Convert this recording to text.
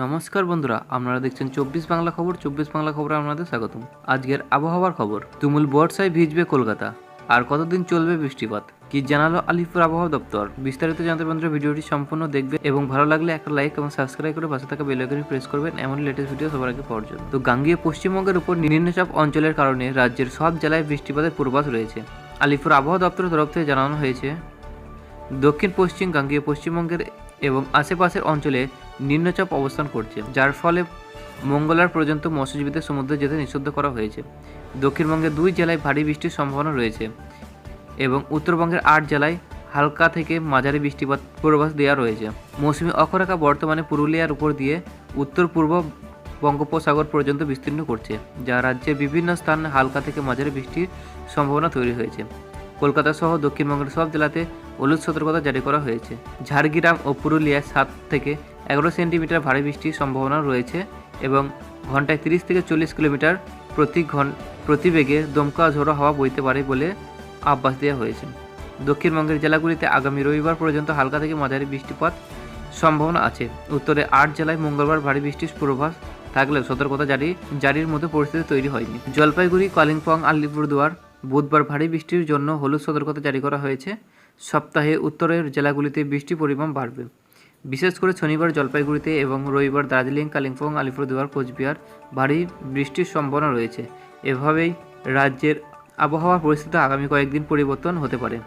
নমস্কার বন্ধুরা, আপনারা দেখছেন চব্বিশ বাংলা খবর, চব্বিশ বাংলা খবরে আপনাদের স্বাগতম। আজকের আবহাওয়ার খবর, তুমুল বর্ষায় ভিজবে কলকাতা। আর কতদিন চলবে বৃষ্টিপাত? কি জানালো আলিপুর আবহাওয়া দপ্তর? বিস্তারিত জানতে বন্ধুরা, ভিডিওটি সম্পূর্ণ দেখবে এবং ভালো লাগলে একটা লাইক এবং সাবস্ক্রাইব করে পাশে থাকা বেল প্রেস করবেন এমন লেটেস্ট ভিডিও সবার আগে পাওয়ার জন্য। তো গাঙ্গীয় পশ্চিমবঙ্গের উপর নিম্নচাপ অঞ্চলের কারণে রাজ্যের সব জেলায় বৃষ্টিপাতের পূর্বাস রয়েছে। আলিপুর আবহাওয়া দপ্তরের তরফ থেকে জানানো হয়েছে, দক্ষিণ পশ্চিম গাঙ্গীয় পশ্চিমবঙ্গের এবং আশেপাশের অঞ্চলে নিম্নচাপ অবস্থান করছে, যার ফলে মঙ্গলবার পর্যন্ত মৎস্যজীবীদের সমুদ্রে যেতে নিষিদ্ধ করা হয়েছে। দক্ষিণবঙ্গে দুই জেলায় ভারী বৃষ্টির সম্ভাবনা রয়েছে এবং উত্তরবঙ্গের আট জেলায় হালকা থেকে মাঝারি বৃষ্টিপাত পূর্বাভাস দেওয়া রয়েছে। মৌসুমি অক্ষরেখা বর্তমানে পুরুলিয়ার উপর দিয়ে উত্তর পূর্ব বঙ্গোপসাগর পর্যন্ত বিস্তীর্ণ করছে, যা রাজ্যের বিভিন্ন স্থানে হালকা থেকে মাঝারি বৃষ্টির সম্ভাবনা তৈরি হয়েছে। কলকাতা সহ দক্ষিণবঙ্গের সব জেলাতে হলুদ সতর্কতা জারি করা হয়েছে। ঝাড়গ্রাম ও পুরুলিয়ায় সাত থেকে এগারো সেন্টিমিটার ভারী বৃষ্টির সম্ভাবনা রয়েছে এবং ঘন্টায় তিরিশ থেকে চল্লিশ কিলোমিটার প্রতি ঘন প্রতি বেগে দমকা ঝোড়ো হাওয়া বইতে পারে বলে আশ্বাস দেওয়া হয়েছে। দক্ষিণবঙ্গের জেলাগুলিতে আগামী রবিবার পর্যন্ত হালকা থেকে মাঝারি বৃষ্টিপাত সম্ভাবনা আছে। উত্তরে আট জেলায় মঙ্গলবার ভারী বৃষ্টির পূর্বাভাস থাকলেও সতর্কতা জারি জারির মতো পরিস্থিতি তৈরি হয়নি। জলপাইগুড়ি, কালিম্পং, আলিপুরদুয়ার বুধবার ভারী বৃষ্টির জন্য হলুদ সতর্কতা জারি করা হয়েছে। সপ্তাহে উত্তরের জেলাগুলিতে বৃষ্টির পরিমাণ বাড়বে। বিশেষ করে শনিবার জলপাইগুড়িতে এবং রবিবার দার্জিলিং, কালিম্পং, আলিপুরদুয়ার, কোচবিহার ভারী বৃষ্টির সম্ভাবনা রয়েছে। এভাবেই রাজ্যের আবহাওয়া পরিস্থিতি আগামী কয়েকদিন পরিবর্তন হতে পারে।